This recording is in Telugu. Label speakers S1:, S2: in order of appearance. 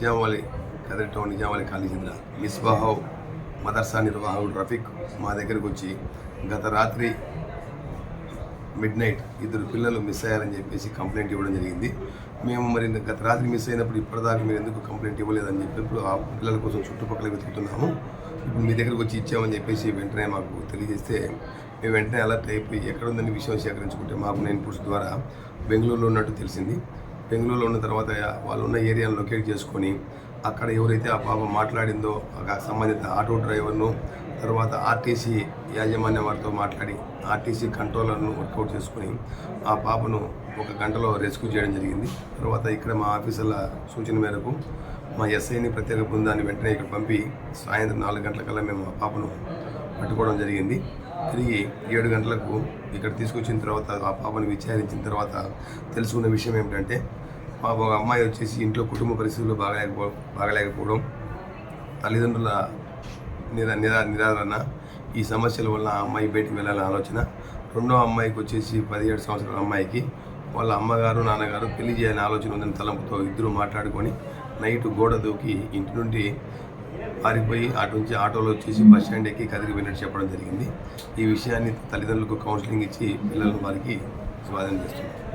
S1: నిజామాబాద్ కదిరి టౌన్ నిజామాబాద్ కాలేజీ చెందిన మిస్బాహవ్ మదర్సా నిర్వాహకుడు రఫీక్ మా దగ్గరకు వచ్చి గత రాత్రి మిడ్ నైట్ ఇద్దరు పిల్లలు మిస్ అయ్యారని చెప్పేసి కంప్లైంట్ ఇవ్వడం జరిగింది. మేము మరి గత రాత్రి మిస్ అయినప్పుడు ఇప్పటిదాకా మీరు ఎందుకు కంప్లైంట్ ఇవ్వలేదని చెప్పి ఇప్పుడు ఆ పిల్లల కోసం చుట్టుపక్కల వెతుకుతున్నాము. ఇప్పుడు మీ దగ్గరకు వచ్చి ఇచ్చామని చెప్పేసి వెంటనే మాకు తెలియజేస్తే మేము వెంటనే అలర్ట్ అయిపోయి ఎక్కడ ఉందని విషయం సేకరించుకుంటే మాకు నేను పురుషు ద్వారా బెంగళూరులో ఉన్నట్టు తెలిసింది. బెంగళూరులో ఉన్న తర్వాత వాళ్ళు ఉన్న ఏరియాను లొకేట్ చేసుకొని అక్కడ ఎవరైతే ఆ పాప మాట్లాడిందో ఒక సంబంధిత ఆటో డ్రైవర్ను తర్వాత ఆర్టీసీ యాజమాన్యం వారితో మాట్లాడి ఆర్టీసీ కంట్రోలర్ను వర్కౌట్ చేసుకొని ఆ పాపను ఒక గంటలో రెస్క్యూ చేయడం జరిగింది. తర్వాత ఇక్కడ మా ఆఫీసర్ల సూచన మేరకు మా ఎస్ఐని ప్రత్యేక బృందాన్ని వెంటనే ఇక్కడ పంపి సాయంత్రం నాలుగు గంటలకల్లా మేము ఆ పాపను పట్టుకోవడం జరిగింది. తిరిగి ఏడు గంటలకు ఇక్కడ తీసుకొచ్చిన తర్వాత ఆ పాపను విచారించిన తర్వాత తెలుసుకున్న విషయం ఏమిటంటే పాప ఒక అమ్మాయి వచ్చేసి ఇంట్లో కుటుంబ పరిస్థితులు బాగలేకపో బాగలేకపోవడం తల్లిదండ్రుల నిరా నిరా నిరాదరణ ఈ సమస్యల వల్ల ఆ అమ్మాయి బయటికి వెళ్ళాలని ఆలోచన. రెండో అమ్మాయికి వచ్చేసి పదిహేడు సంవత్సరాల అమ్మాయికి వాళ్ళ అమ్మగారు నాన్నగారు పెళ్ళి చేయాలని ఆలోచన ఉందని తలంపుతో ఇద్దరు మాట్లాడుకొని నైట్ గోడ దూకి ఇంటి నుండి పారిపోయి అటు నుంచి ఆటోలో వచ్చేసి బస్ స్టాండ్ ఎక్కి కదిరి వెళ్ళినట్టు చెప్పడం జరిగింది. ఈ విషయాన్ని తల్లిదండ్రులకు కౌన్సిలింగ్ ఇచ్చి పిల్లలను వారికి స్వాధీనం చేస్తున్నారు.